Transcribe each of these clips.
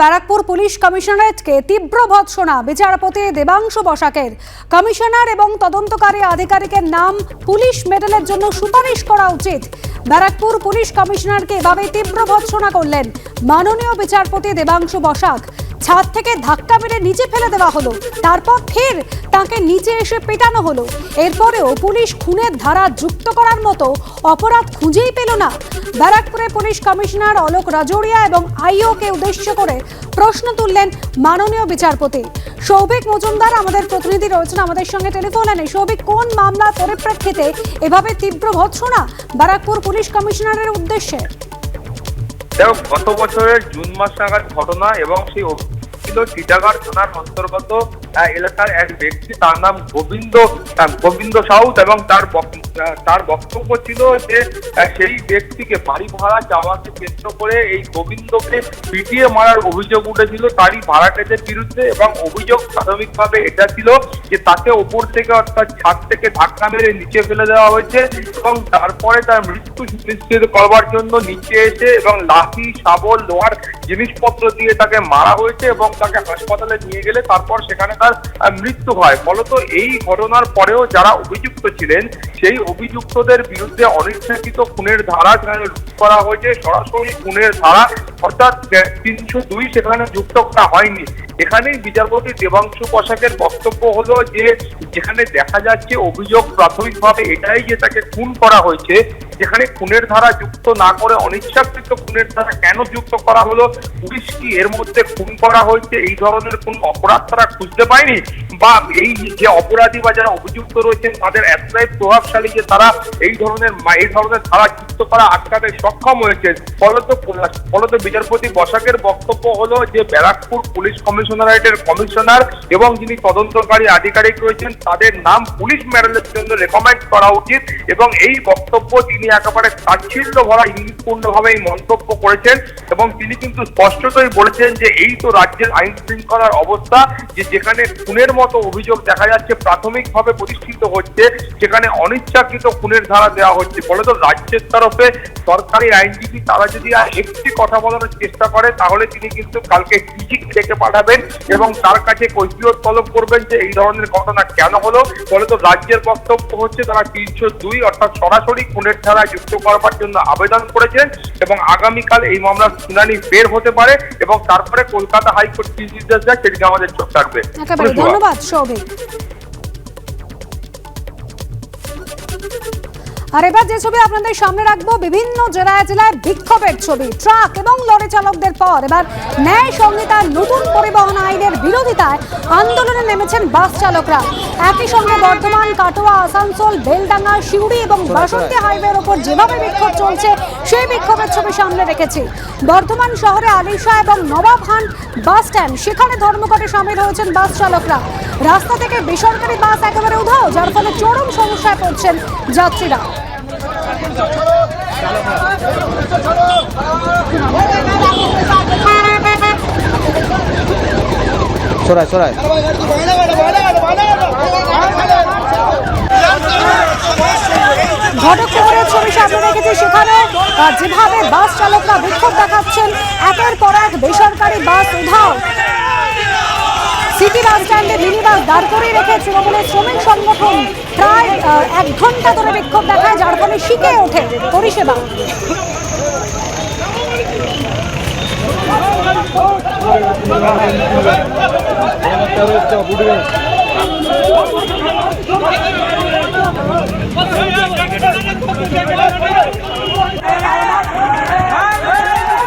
Barrackpore police কমিশনারেটকে তীব্র ভৎসনা, বিচারপতি Debangshu বসাকের। Commissioner এবং তদন্তকারী আধিকারিকের নাম পুলিশ মেডেলের জন্য সুপারিশ করা উচিত। ব্যারাকপুর পুলিশ কমিশনারকে এভাবে তীব্র ভৎসনা করলেন মাননীয় বিচারপতি দেবাংশু বসাক। ছাদ থেকে ধাক্কা মেরে নিচে ফেলে দেওয়া হলো। তারপর ফের তাকে নিচে এসে পেটানো হলো। এরপরেও পুলিশ খুনের ধারা যুক্ত করার মতো অপরাধ খুঁজেই পেল না। ব্যারাকপুরে পুলিশ কমিশনার অলোক রাজৌরিয়া এবং আইওকে উদ্দেশ্য করে প্রশ্ন তুললেন মাননীয় বিচারপতি। সৌভিক মজুমদার আমাদের প্রতিনিধি রয়েছেন আমাদের সঙ্গে টেলিফোন লাইনে। সৌভিক, কোন মামলার পরিপ্রেক্ষিতে এভাবে তীব্র ভৎসনা ব্যারাকপুর পুলিশ কমিশনারের উদ্দেশ্যে? দেখো গত বছরের জুন মাস নাগাদ ঘটনা এবং সেই ছিল টিটাগড় থানার অন্তর্গত এলাকার এক ব্যক্তি, তার নাম গোবিন্দ গোবিন্দ সাউথ এবং তার তার বক্তব্য ছিল যে সেই ব্যক্তিকে বাড়ি ভাড়া চাওয়াকে কেন্দ্র করে এই গোবিন্দকে পিটিয়ে মারার অভিযোগ উঠেছিল। তারই ভাড়াটেদের বিরুদ্ধে এবং অভিযোগ প্রাথমিকভাবে এটা ছিল যে, তাকে ওপর থেকে অর্থাৎ ছাদ থেকে ধাক্কা মেরে নিচে ফেলে দেওয়া হয়েছে এবং তারপরে তার মৃত্যু সুনিশ্চিত করবার জন্য নিচে এসে এবং লাঠি, শাবল, লোহার জিনিসপত্র দিয়ে তাকে মারা হয়েছে এবং তাকে হাসপাতালে নিয়ে গেলে তারপর সেখানে তার মৃত্যু হয়। ফলত এই ঘটনার পরেও যারা অভিযুক্ত ছিলেন, সেই অভিযুক্তদের বিরুদ্ধে অনিচ্ছাকৃত খুনের ধারা সেখানে করা হয়েছে, সরাসরি খুনের ধারা, অর্থাৎ তিনশো দুই সেখানে যুক্ত করা হয়নি। এখানেই বিচারপতি দেবাংশু পোশাকের বক্তব্য হলো যে, যেখানে দেখা যাচ্ছে অভিযোগ প্রাথমিকভাবে এটাই যে তাকে খুন করা হয়েছে যেখানে খুনের ধারা যুক্ত না করে অনিচ্ছাকৃত খুনের ধারা কেন যুক্ত করা হলো? পুলিশ কি এর মধ্যে খুন করা হয়েছে? এই ধরনের কোন অপরাধ তারা খুঁজতে পায়নি? বা এই যে অপরাধী বা যারা অভিযুক্ত রয়েছেন, তাদের এতটাই প্রভাবশালী যে তারা এই ধরনের এই ধরনের ধারা যুক্ত করা আটকাতে সক্ষম হয়েছে ফলত ফলত বিচারপতি বসাকের বক্তব্য হলো যে, ব্যারাকপুর পুলিশ কমিশনারেটের কমিশনার এবং যিনি তদন্তকারী আধিকারিক রয়েছেন, তাদের নাম পুলিশ মেডেলের জন্য রেকমেন্ড করা উচিত এবং এই বক্তব্য তিনি একেবারে তাচ্ছিল্য ভরা ইঙ্গিতপূর্ণভাবে এই মন্তব্য করেছেন এবং তিনি কিন্তু স্পষ্টতই বলেছেন যে এই তো রাজ্যের আইন শৃঙ্খলার অবস্থা, যে যেখানে খুনের মতো অভিযোগ দেখা যাচ্ছে, প্রাথমিকভাবে প্রতিষ্ঠিত হচ্ছে, সেখানে অনিচ্ছাকৃত খুনের ধারা দেওয়া হচ্ছে। ফলত রাজ্যের তরফে সরকারি আইনজীবী তারা যদি আর একটি কথা বলার চেষ্টা করে, তাহলে তিনি কিন্তু কালকে টিজিক ডেকে পাঠাবেন এবং তার কাছে কৈফিয়ত তলব করবেন যে এই ধরনের ঘটনা কেন হলো। ফলত রাজ্যের বক্তব্য হচ্ছে তারা তিনশো দুই অর্থাৎ সরাসরি খুনের ধারা যুক্ত করবার জন্য আবেদন করেছেন এবং আগামীকাল এই মামলার শুনানি বের হতে পারে এবং তারপরে কলকাতা হাইকোর্ট কি নির্দেশ দেয় সেটিকে আমাদের চোখ থাকবে ধন্যবাদ সৌভিক আর এবার যে ছবি আপনাদের সামনে রাখব বিভিন্ন জেলায় জেলায় বিক্ষোভের ছবি ট্রাক এবং লরি চালকদের পর। এবার ন্যায় সংহিতার নতুন পরিবহন আইনের বিরোধিতায় আন্দোলনে নেমেছেন বাস চালকরা। একই সঙ্গে বর্ধমান কাটোয়া আসানসোল বেলডাঙ্গা সিউড়ি এবং বাসন্তী হাইওয়ের ওপর যেভাবে বিক্ষোভ চলছে সেই বিক্ষোভের ছবি সামনে রেখেছি। বর্ধমান শহরে আলিশা এবং নবাব নবাবহান বাস স্ট্যান্ড সেখানে ধর্মঘটে সামিল হয়েছেন বাস চালকরা। রাস্তা থেকে বেসরকারি বাস একেবারে উধাও যার ফলে চরম সমস্যায় পড়ছেন যাত্রীরা। সরাই সরাই ঘটকপুরের ছবি সামনে রেখেছি সেখানে যেভাবে বাস চালকরা বিক্ষোভ দেখাচ্ছেন, একের পর এক বেসরকারি বাস উধাও। সিটি বাস স্ট্যান্ডে মিনি দাঁড় করিয়ে রেখে তৃণমূলের শ্রমিক সংগঠন প্রায় এক ঘণ্টা ধরে বিক্ষোভ দেখায়, যার ফলে শিখে ওঠে, পরিষেবা।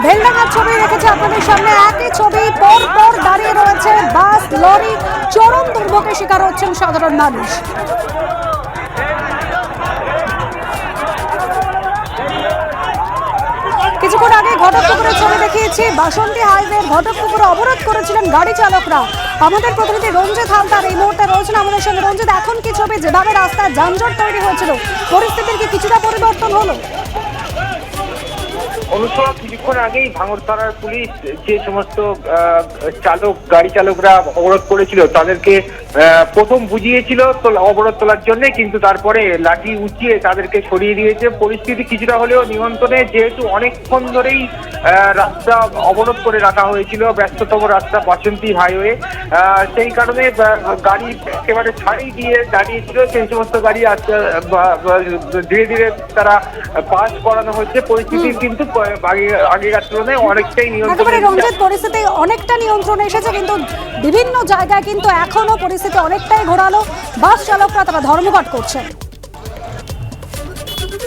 ভেলডাঙ্গার ছবি রেখেছে আপনাদের সামনে। একই ছবি পর পর দাঁড়িয়ে রয়েছে বাস, লরি, চরম দুর্ভোগের শিকার হচ্ছেন সাধারণ মানুষ। ঘটকপুকুরের ছবি দেখিয়েছি। বাসন্তী হাইওয়ে ঘটকপুকুরে অবরোধ করেছিলেন গাড়ি চালকরা। আমাদের প্রতিনিধি রঞ্জিত হালদার এই মুহূর্তে রয়েছেন আমাদের সঙ্গে। রঞ্জিত, এখন কি ছবি? যেভাবে রাস্তায় যানজট তৈরি হয়েছিল, পরিস্থিতির কি কিছুটা পরিবর্তন হলো? অনুসরণ কিছুক্ষণ আগেই ভাঙর থানার পুলিশ যে সমস্ত চালক গাড়ি চালকরা অবরোধ করেছিল তাদেরকে প্রথম বুঝিয়েছিল তো অবরোধ তোলার জন্য কিন্তু তারপরে লাঠি উঁচিয়ে তাদেরকে সরিয়ে দিয়েছে। পরিস্থিতি কিছুটা হলেও নিয়ন্ত্রণে যেহেতু অনেকক্ষণ ধরেই রাস্তা অবরোধ করে রাখা হয়েছিল ব্যস্ততম রাস্তা বাসন্তী হাইওয়ে সেই কারণে গাড়ি একেবারে ছাড়িয়ে দিয়ে দাঁড়িয়েছিল সেই সমস্ত গাড়ি আস্তে ধীরে ধীরে তারা পাস করানো হচ্ছে। পরিস্থিতি কিন্তু আগেকার তুলনায় অনেকটাই একেবারে রঞ্জিত পরিস্থিতি অনেকটা নিয়ন্ত্রণে এসেছে কিন্তু বিভিন্ন জায়গায় কিন্তু এখনও পরিস্থিতি অনেকটাই ঘোরালো। বাস চালকরা তারা ধর্মঘট করছেন।